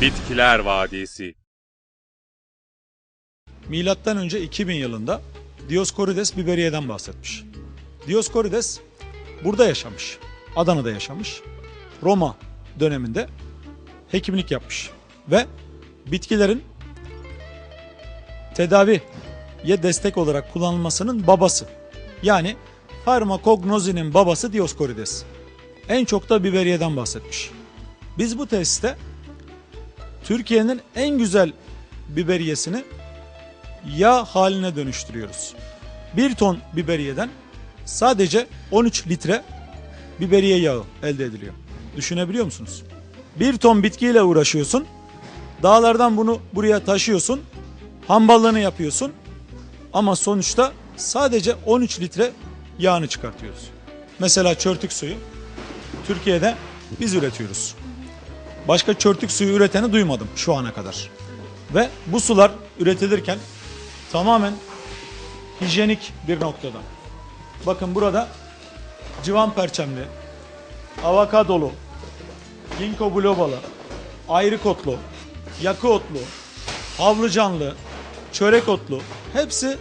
Bitkiler Vadisi Milattan önce 2000 yılında Dioskorides Biberiye'den bahsetmiş. Dioskorides burada yaşamış. Adana'da yaşamış. Roma döneminde hekimlik yapmış ve bitkilerin tedaviye destek olarak kullanılmasının babası. Yani farmakognozinin babası Dioskorides. En çok da biberiyeden bahsetmiş. Biz bu tesiste Türkiye'nin en güzel biberiyesini yağ haline dönüştürüyoruz. 1 ton biberiyeden sadece 13 litre biberiye yağı elde ediliyor. Düşünebiliyor musunuz? 1 ton bitkiyle uğraşıyorsun. Dağlardan bunu buraya taşıyorsun. Hamballığını yapıyorsun. Ama sonuçta sadece 13 litre yağını çıkartıyoruz. Mesela çörtük suyu Türkiye'de biz üretiyoruz. Başka çörtük suyu üreteni duymadım şu ana kadar. Ve bu sular üretilirken tamamen hijyenik bir noktada. Bakın burada civan perçemli, avokadolu, ginkgo bilobalı, ayrık otlu, yakı otlu, havlucanlı, çörek otlu hepsi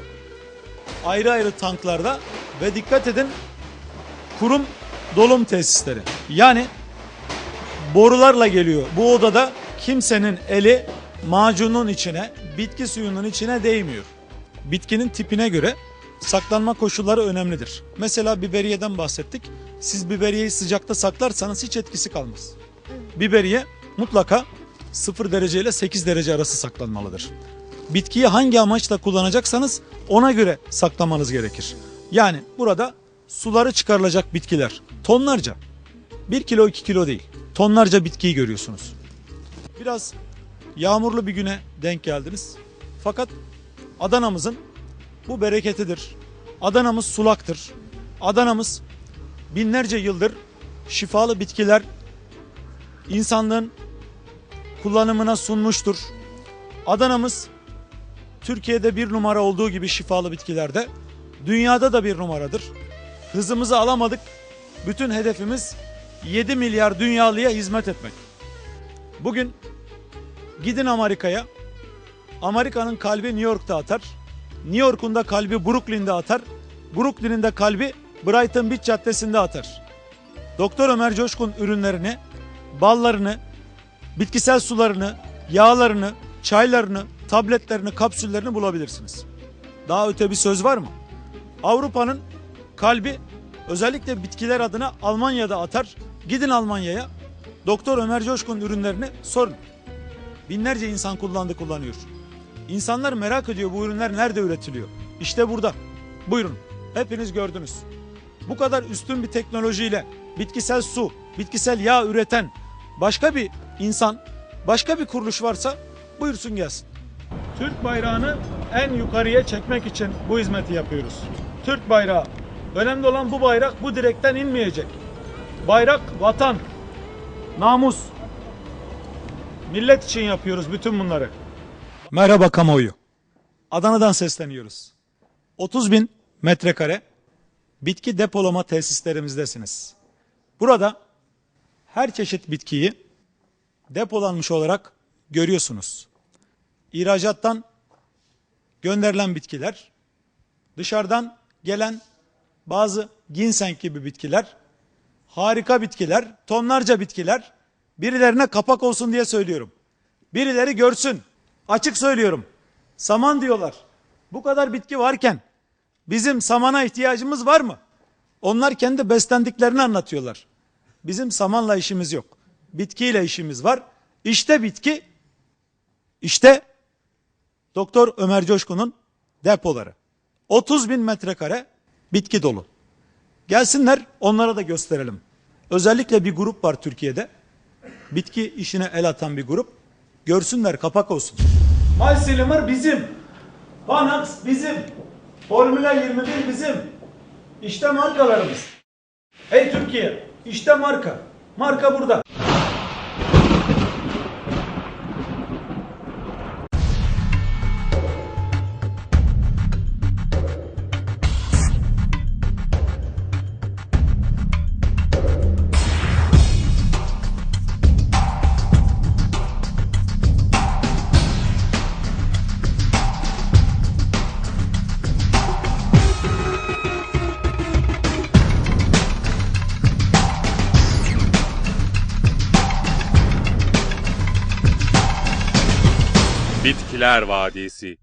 ayrı ayrı tanklarda ve dikkat edin kurum dolum tesisleri. Yani borularla geliyor. Bu odada kimsenin eli macunun içine, bitki suyunun içine değmiyor. Bitkinin tipine göre saklanma koşulları önemlidir. Mesela biberiyeden bahsettik. Siz biberiyeyi sıcakta saklarsanız hiç etkisi kalmaz. Biberiye mutlaka 0 derece ile 8 derece arası saklanmalıdır. Bitkiyi hangi amaçla kullanacaksanız ona göre saklamanız gerekir. Yani burada suları çıkarılacak bitkiler tonlarca 1 kilo 2 kilo değil tonlarca bitkiyi görüyorsunuz. Biraz yağmurlu bir güne denk geldiniz. Fakat Adana'mızın bu bereketidir. Adana'mız sulaktır. Adana'mız binlerce yıldır şifalı bitkiler insanlığın kullanımına sunmuştur. Adana'mız Türkiye'de bir numara olduğu gibi şifalı bitkilerde dünyada da bir numaradır. Hızımızı alamadık. Bütün hedefimiz 7 milyar dünyalıya hizmet etmek. Bugün gidin Amerika'ya. Amerika'nın kalbi New York'ta atar. New York'un da kalbi Brooklyn'de atar. Brooklyn'in de kalbi Brighton Beach Caddesi'nde atar. Doktor Ömer Coşkun ürünlerini, ballarını, bitkisel sularını, yağlarını, çaylarını, tabletlerini, kapsüllerini bulabilirsiniz. Daha öte bir söz var mı? Avrupa'nın kalbi özellikle bitkiler adına Almanya'da atar. Gidin Almanya'ya. Doktor Ömer Coşkun ürünlerini sorun. Binlerce insan kullandı kullanıyor. İnsanlar merak ediyor bu ürünler nerede üretiliyor? İşte burada. Buyurun. Hepiniz gördünüz. Bu kadar üstün bir teknolojiyle bitkisel su, bitkisel yağ üreten başka bir insan, başka bir kuruluş varsa buyursun gelsin. Türk bayrağını en yukarıya çekmek için bu hizmeti yapıyoruz. Türk bayrağı. Önemli olan bu bayrak bu direkten inmeyecek. Bayrak vatan, namus. Millet için yapıyoruz bütün bunları. Merhaba kamuoyu. Adana'dan sesleniyoruz. 30 bin metrekare bitki depolama tesislerimizdesiniz. Burada her çeşit bitkiyi depolanmış olarak görüyorsunuz. İhracattan gönderilen bitkiler, dışarıdan gelen bazı ginseng gibi bitkiler, harika bitkiler, tonlarca bitkiler birilerine kapak olsun diye söylüyorum. Birileri görsün. Açık söylüyorum. Saman diyorlar. Bu kadar bitki varken bizim samana ihtiyacımız var mı? Onlar kendi beslendiklerini anlatıyorlar. Bizim samanla işimiz yok. Bitkiyle işimiz var. İşte bitki, işte Doktor Ömer Coşkun'un depoları. 30 bin metrekare bitki dolu. Gelsinler onlara da gösterelim. Özellikle bir grup var Türkiye'de. Bitki işine el atan bir grup. Görsünler kapak olsun. Malsilimir bizim. Panax bizim. Formula 21 bizim. İşte markalarımız. Hey Türkiye işte marka. Marka burada. Bitkiler Vadisi